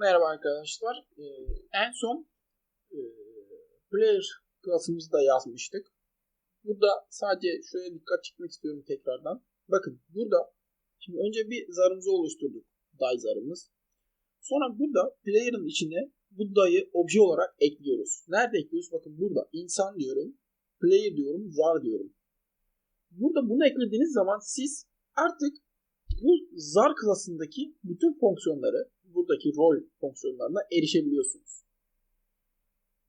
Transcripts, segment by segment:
Merhaba arkadaşlar. Ee, en son e, player klasımızda yazmıştık. Burada sadece şuraya dikkat çekmek istiyorum tekrardan. Bakın burada şimdi önce bir zarımızı oluşturduk. Die zarımız. Sonra burada player'ın içine bu dayı obje olarak ekliyoruz. Nerede ekliyoruz? Bakın burada insan diyorum. Player diyorum. Zar diyorum. Burada bunu eklediğiniz zaman siz artık bu zar klasındaki bütün fonksiyonları buradaki rol fonksiyonlarına erişebiliyorsunuz.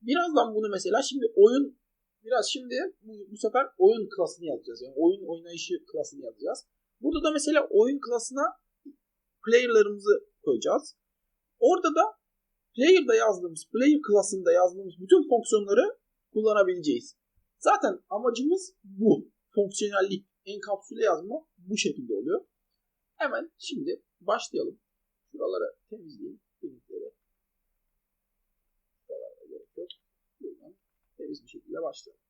Birazdan bunu mesela şimdi oyun biraz şimdi bu, bu sefer oyun klasını yazacağız. Yani oyun oynayışı klasını yazacağız. Burada da mesela oyun klasına player'larımızı koyacağız. Orada da player'da yazdığımız, player klasında yazdığımız bütün fonksiyonları kullanabileceğiz. Zaten amacımız bu. Fonksiyonellik, enkapsüle yazma bu şekilde oluyor. Hemen şimdi başlayalım. Şuraları temizleyeyim. Linkleri. Şuralara gerek yok. Buradan temiz bir şekilde başlayalım.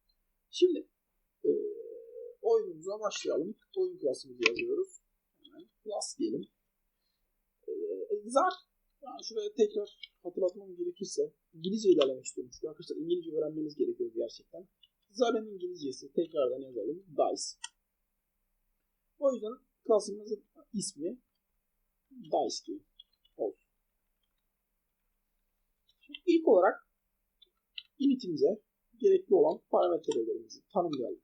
Şimdi e, oyunumuza başlayalım. Oyun klasımızı yazıyoruz. Hemen class diyelim. E, zar yani şuraya tekrar hatırlatmam gerekirse İngilizce ilerlemek istiyorum. Çünkü arkadaşlar İngilizce öğrenmeniz gerekiyor gerçekten. Zar'ın İngilizcesi tekrardan yazalım. Dice. O yüzden klasımızın ismi Dice Game olsun. Şimdi ilk olarak initimize gerekli olan parametrelerimizi tanımlayalım.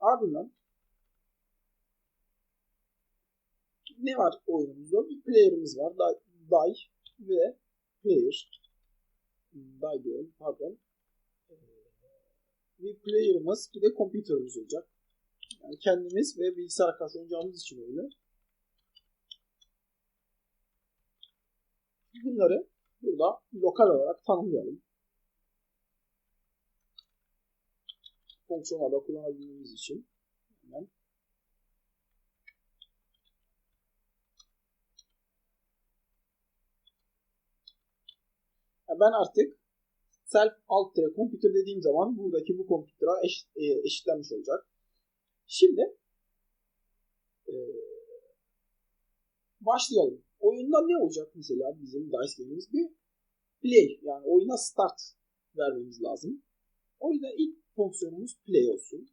Ardından ne var oyunumuzda? Bir player'ımız var. Die ve player. Die diyorum. Pardon. Bir player'ımız bir de computer'ımız olacak. Yani kendimiz ve bilgisayar karşı oynayacağımız için oyunu. Bunları burada lokal olarak tanımlayalım. Fonksiyonlarda kullanabilmemiz için. Hemen. ben artık self alt computer dediğim zaman buradaki bu computer'a eş, e, eşitlenmiş olacak. Şimdi e, başlayalım. Oyunda ne olacak mesela bizim dice game'imiz bir play yani oyuna start vermemiz lazım. O yüzden ilk fonksiyonumuz play olsun.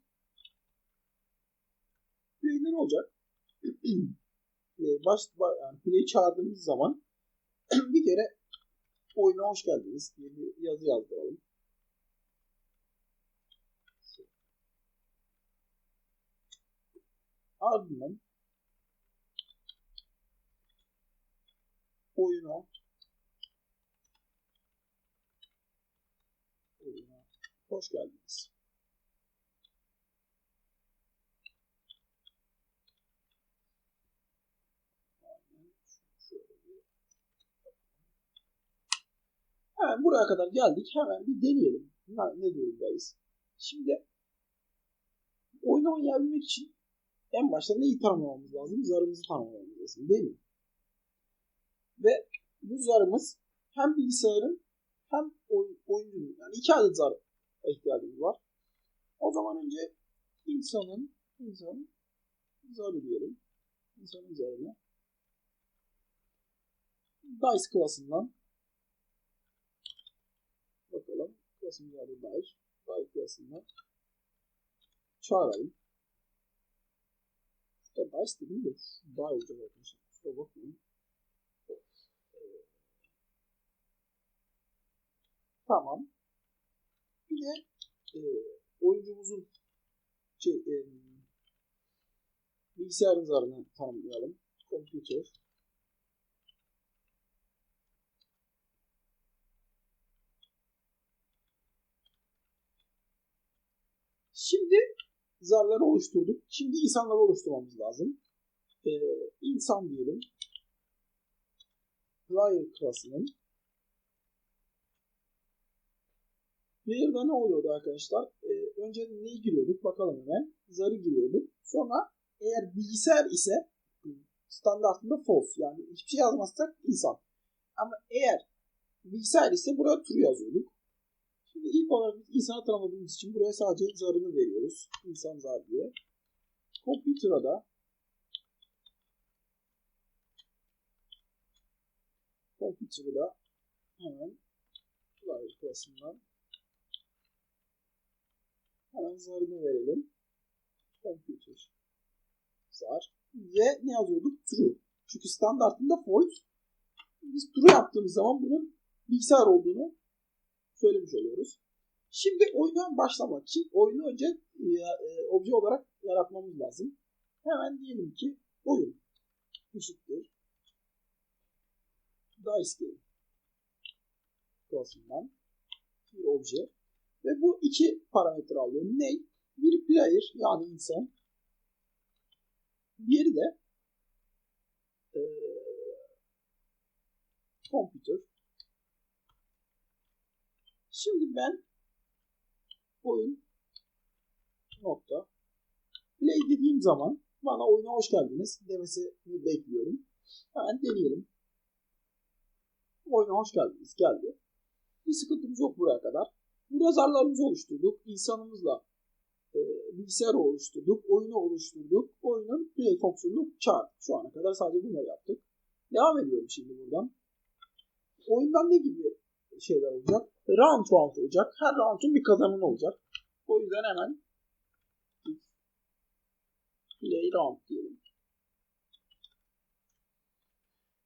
Play'de ne olacak? baş, yani play çağırdığımız zaman bir kere oyuna hoş geldiniz diye bir yazı yazdıralım. Ardından oyuna hoş geldiniz. Hemen buraya kadar geldik. Hemen bir deneyelim. Ne, ne durumdayız? Şimdi oyunu oynayabilmek için en başta neyi tanımlamamız lazım? Zarımızı tanımlamamız lazım değil mi? Ve bu zarımız hem bilgisayarın hem oy, oyuncunun yani iki adet zar ihtiyacımız var. O zaman önce insanın insanın zarı diyelim. İnsanın zarını dice klasından bakalım klasımız adı dice. Dice klasından çağıralım. Şurada dice dedim de daha olacak arkadaşlar. Kusura bakmayın. Tamam. Bir de e, oyuncumuzun şey, e, bilgisayarın zarını tanımlayalım. Computer. Şimdi zarları oluşturduk. Şimdi insanları oluşturmamız lazım. Ee, insan diyelim. Player klasının Player'da ne oluyordu arkadaşlar? Ee, önce neyi giriyorduk? Bakalım hemen. Zarı giriyorduk. Sonra eğer bilgisayar ise standartında false. Yani hiçbir şey yazmazsak insan. Ama eğer bilgisayar ise buraya true yazıyorduk. Şimdi ilk olarak biz insanı tanımladığımız için buraya sadece zarını veriyoruz. İnsan zar diye. Computer'a da Computer'ı da hemen Flyer klasından hemen zarını verelim. Computer zar ve ne yazıyorduk? True. Çünkü standartında false. Biz true yaptığımız zaman bunun bilgisayar olduğunu söylemiş oluyoruz. Şimdi oyuna başlamak için oyunu önce e, e, obje olarak yaratmamız lazım. Hemen diyelim ki oyun eşittir dice game klasından bir obje ve bu iki parametre alıyor. Ne? Biri player yani insan. Diğeri de e, computer. Şimdi ben oyun nokta play dediğim zaman bana oyuna hoş geldiniz demesini bekliyorum. Hemen deneyelim. Oyuna hoş geldiniz. Geldi. Bir sıkıntımız yok buraya kadar. Burada zarlarımızı oluşturduk. İnsanımızla e, bilgisayarı oluşturduk. Oyunu oluşturduk. Oyunun play fonksiyonunu çağırdık. Şu ana kadar sadece bunları yaptık. Devam ediyorum şimdi buradan. Oyundan ne gibi şeyler olacak? Round round olacak. Her round'un bir kazananı olacak. O yüzden hemen play round diyelim.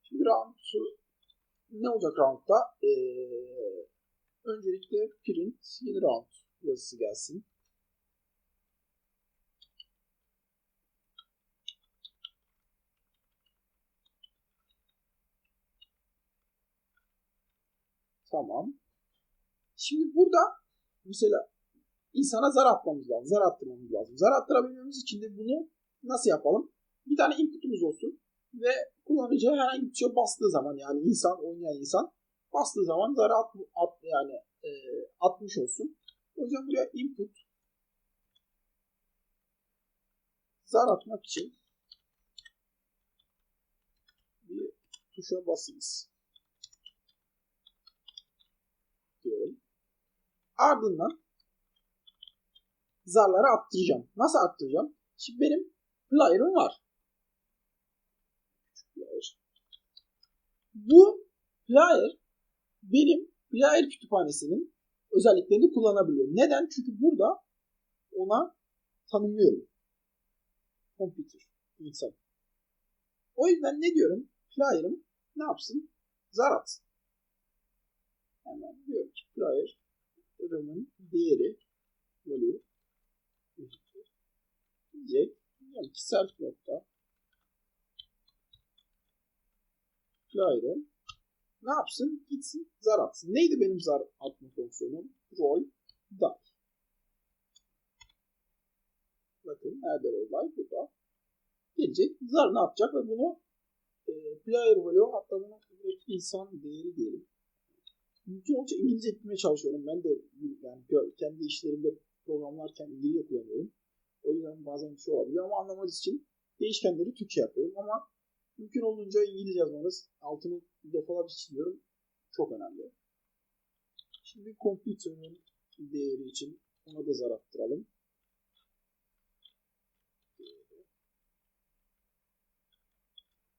Şimdi round ne olacak round'da? Ee, öncelikle print yeni round yazısı gelsin. Tamam. Şimdi burada mesela insana zar atmamız lazım. Zar attırmamız lazım. Zar attırabilmemiz için de bunu nasıl yapalım? Bir tane input'umuz olsun ve kullanıcı herhangi bir şey bastığı zaman yani insan oynayan insan bastığı zaman zarı at, at yani e, atmış olsun. O yüzden buraya input zar atmak için bir tuşa basınız. Diyorum. Ardından zarları attıracağım. Nasıl attıracağım? Şimdi benim player'ım var. Player. Bu player benim player kütüphanesinin özelliklerini kullanabiliyor. Neden? Çünkü burada ona tanımlıyorum. Computer, insan. O yüzden ne diyorum? Player'ım ne yapsın? Zar atsın. Hemen diyorum ki player'ımın değeri value diyecek. Yani ki self nokta player'ı ne yapsın? Gitsin zar atsın. Neydi benim zar atma fonksiyonum? Roll die. Bakın nerede roll die? Burada. Gelecek. Zar ne yapacak ve bunu e, player value hatta bunu insan değeri diyelim. Mümkün olunca İngilizce etmeye çalışıyorum. Ben de yani kendi işlerimde programlarken İngilizce kullanıyorum. O yüzden bazen bir şey olabiliyor ama anlamanız için değişkenleri Türkçe yapıyorum ama mümkün olduğunca İngilizce yazmanız altını defalarca çiziyorum. Çok önemli. Şimdi computer'ın değeri için ona da zar attıralım.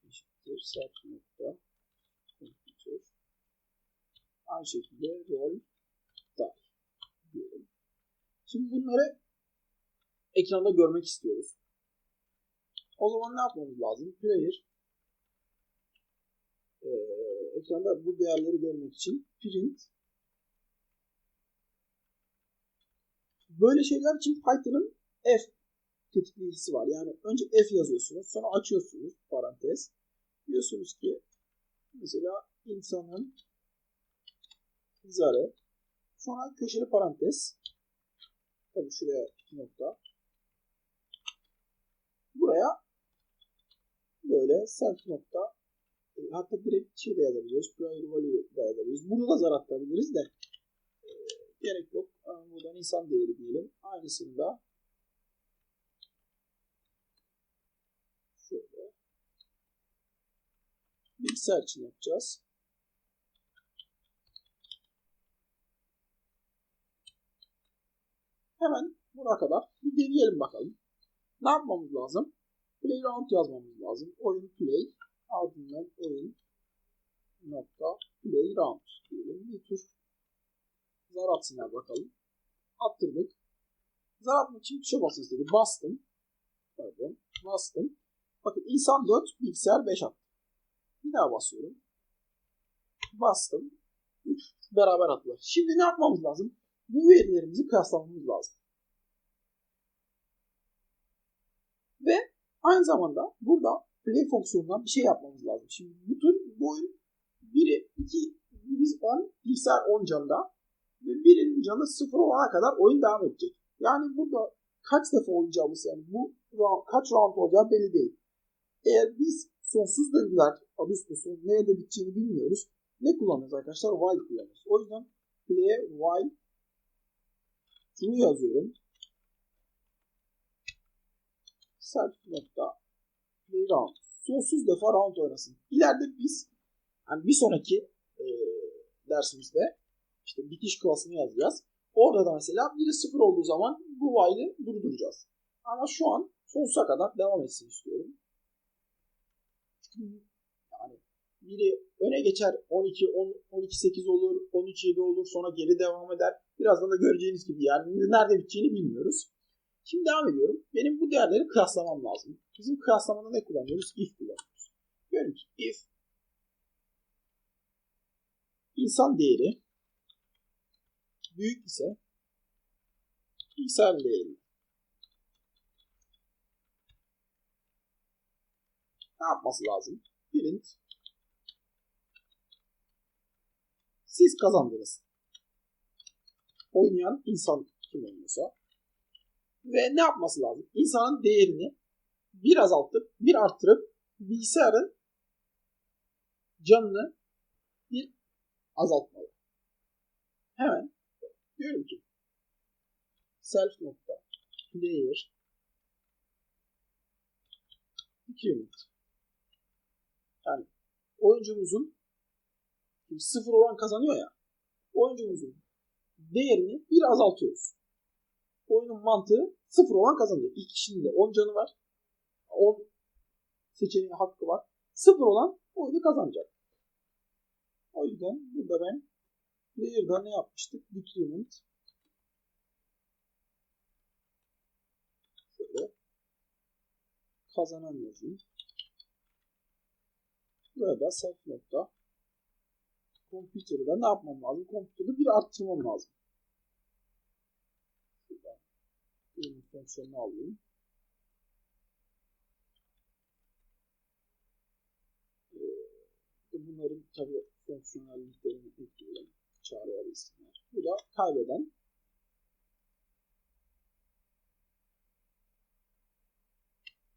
Eşittir set nokta aynı şekilde rol die diyelim. Şimdi bunları ekranda görmek istiyoruz. O zaman ne yapmamız lazım? Player e, ekranda bu değerleri görmek için print böyle şeyler için Python'ın F tetikleyicisi var. Yani önce F yazıyorsunuz. Sonra açıyorsunuz parantez. Diyorsunuz ki mesela insanın zarı sonra köşeli parantez tabii şuraya iki nokta buraya böyle self nokta e, hatta direkt şey de yazabiliyoruz. Prior value da yazabiliyoruz. Bunu da zar atabiliriz de e, gerek yok. Buradan insan değeri diyelim. Aynısını da şöyle bilgisayar için yapacağız. Hemen buna kadar bir deneyelim bakalım. Ne yapmamız lazım? Playground yazmamız lazım. Oyun play ardından oyun nokta playground diyelim. Bir tür zar atsınlar bakalım. Attırdık. Zar atmak için tuşa basın istedi. Bastım. Pardon. Bastım. Bakın insan 4, bilgisayar 5 attı. Bir daha basıyorum. Bastım. 3 beraber attılar. Şimdi ne yapmamız lazım? Bu verilerimizi kıyaslamamız lazım. Ve aynı zamanda burada play fonksiyonundan bir şey yapmamız lazım. Şimdi bu tür bu oyun biri 2 biz 10 bilgisayar 10 canda ve birinin canı 0 olana kadar oyun devam edecek. Yani burada kaç defa oynayacağımız yani bu round, kaç round olacağı belli değil. Eğer biz sonsuz döngüler adı üstü nerede biteceğini bilmiyoruz. Ne kullanıyoruz arkadaşlar? While kullanıyoruz. O yüzden play while true yazıyorum. Self nokta play round. Sonsuz defa round oynasın. İleride biz yani bir sonraki e, dersimizde işte bitiş klasını yazacağız. Orada da mesela biri sıfır olduğu zaman bu while'ı durduracağız. Ama şu an sonsuza kadar devam etsin istiyorum. Yani biri öne geçer 12 10, 12 8 olur, 13 7 olur, sonra geri devam eder. Birazdan da göreceğiniz gibi yani nerede biteceğini bilmiyoruz. Şimdi devam ediyorum. Benim bu değerleri kıyaslamam lazım. Bizim kıyaslamada ne kullanıyoruz? If kullanıyoruz. Diyorum ki if insan değeri büyük ise bilgisayar değeri ne yapması lazım? Print siz kazandınız. Oynayan insan kim oynuyorsa ve ne yapması lazım? İnsanın değerini bir azaltıp bir arttırıp bilgisayarın canını bir azaltmalı. Hemen diyorum ki self nokta player increment yani oyuncumuzun şimdi sıfır olan kazanıyor ya oyuncumuzun değerini bir azaltıyoruz. Oyunun mantığı sıfır olan kazanıyor. İlk kişinin de 10 canı var. 10 seçeneği hakkı var. Sıfır olan oyunu kazanacak. O yüzden burada ben player'da ne yapmıştık? Decrement şöyle kazanan yazayım. Burada self nokta computer'da ne yapmam lazım? Computer'da bir arttırmam lazım. Şuradan ürün fonksiyonunu alayım. Bunların tabi fonksiyonelliklerini ekleyelim. Çağrıları isimler. Bu da kaybeden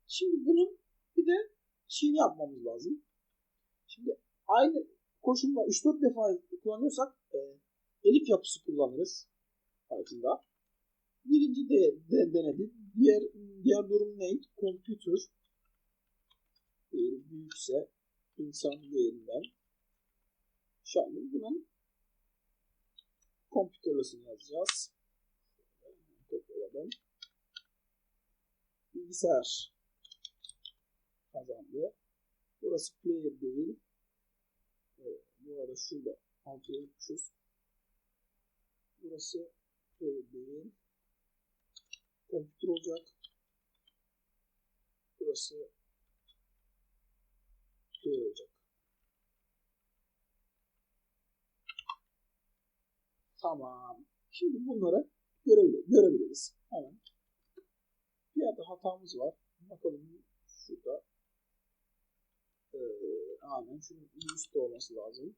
Şimdi bunun bir de şeyini yapmamız lazım. Şimdi aynı koşulda 3-4 defa kullanıyorsak e, elif yapısı kullanırız altında. Birinci de, de denedi. Diğer diğer durum ne? Computer değeri büyükse insan değerinden şimdi bunun kompütörlesini yazacağız. Kopyaladım. Bilgisayar kazandı. Burası player değil. Bu arada şurada altı yapmışız. Burası değil. Kompütür olacak. Burası player olacak. Tamam. Şimdi bunları görebilir, görebiliriz. Hemen. Bir yerde hatamız var. Bakalım şurada. Ee, aynen şunun üstte olması lazım.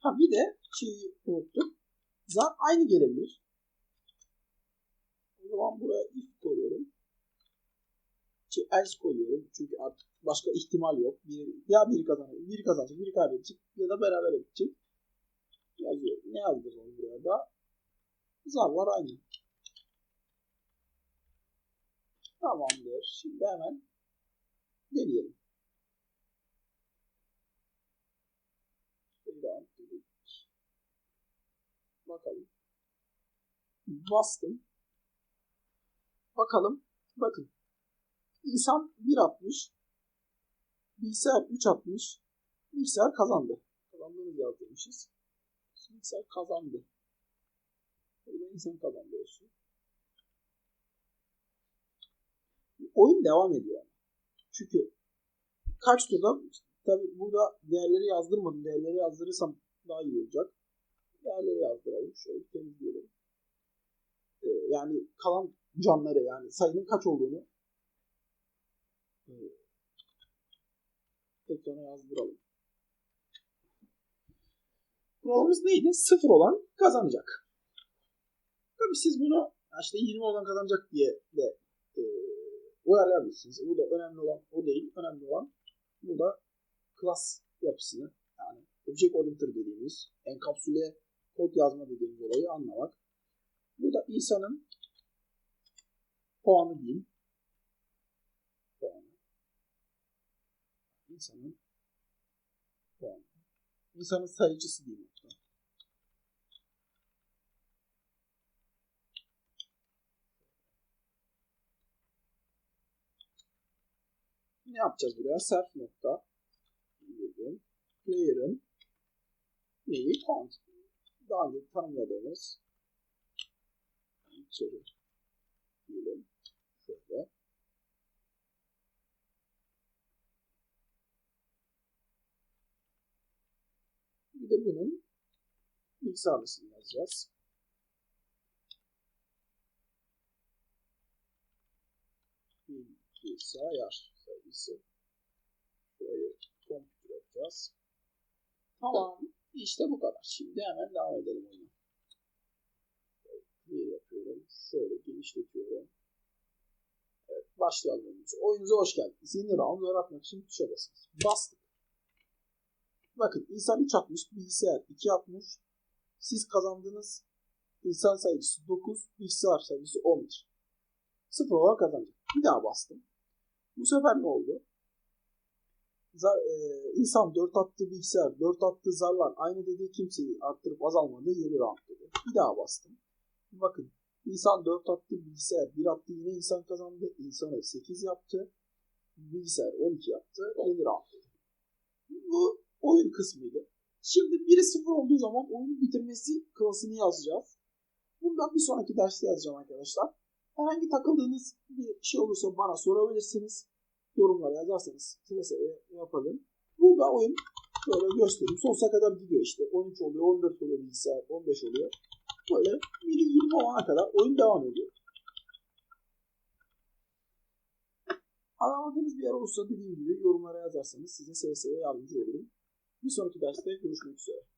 Ha bir de şeyi unuttuk. Zar aynı gelebilir. O zaman buraya if koyuyorum. Şey, else koyuyorum. Çünkü artık başka ihtimal yok. Bir, ya biri kazanır, biri kazanacak, biri kaybedecek ya da beraber edecek. Yazıyorum. Ne yazdıralım buraya da? Zarlar aynı. Tamamdır. Şimdi hemen deneyelim. Bakalım. Bastım. Bakalım. Bakın. İnsan 1.60. Bilgisayar 3.60. Bilgisayar kazandı. Kazandığını yazdırmışız. Bilgisayar kazandı. Burada insan kazandı olsun. Oyun devam ediyor. Çünkü kaç turda tabi burada değerleri yazdırmadım. Değerleri yazdırırsam daha iyi olacak. Değerleri yazdıralım. Şöyle temizleyelim. Ee, yani kalan canları yani sayının kaç olduğunu e, ekrana yazdıralım. Kuralımız neydi? Sıfır olan kazanacak. Tabii siz bunu işte 20 olan kazanacak diye de e, uyarlayabilirsiniz. Bu da önemli olan o değil. Önemli olan burada klas yapısını yani object oriented dediğimiz enkapsüle kod yazma dediğimiz olayı anlamak. Burada insanın puanı diyeyim. Puanı. İnsanın puanı. İnsanın sayıcısı diyeyim. Ne yapacağız buraya? Self nokta. Player'ın neyi? Count. Daha önce tanımladığımız içeri diyelim. Şöyle. Bir de bunun bilgisayarlısını yazacağız. Bilgisayar sayısı. Şurayı kompütür yapacağız. Tamam. İşte bu kadar. Şimdi hemen devam edelim oyuna. Bir yapıyorum. Şöyle genişletiyorum. Evet, başlayalım oyunumuza. Oyunuza hoş geldiniz. Yeni round yaratmak için tuşa basınız. Bastık. Bakın insan 3.60, bilgisayar 2.60. Siz kazandığınız insan sayısı 9, bilgisayar sayısı 11. Sıfır olarak kazanacak. Bir daha bastım. Bu sefer ne oldu? Zar, e, insan 4 attı bilgisayar, 4 attı zarlar aynı dediği kimseyi arttırıp azalmadığı yeni round dedi. Bir daha bastım. Bakın insan 4 attı bilgisayar 1 attı yine insan kazandı. İnsanı 8 yaptı. Bilgisayar 12 yaptı. Yeni round dedi. Bu oyun kısmıydı. Şimdi 1'e 0 olduğu zaman oyunun bitirmesi klasını yazacağız. Bundan bir sonraki derste yazacağım arkadaşlar. Herhangi takıldığınız bir şey olursa bana sorabilirsiniz. Yorumlara yazarsanız seve seve yapalım. Burada oyun böyle göstereyim. Sonsuza kadar gidiyor işte. 13 oluyor, 14 oluyor bilgisayar, 15 oluyor. Böyle 1'i 20 olana kadar oyun devam ediyor. Anlamadığınız bir yer olursa dediğim gibi yorumlara yazarsanız size seve seve yardımcı olurum. Bir sonraki derste görüşmek üzere.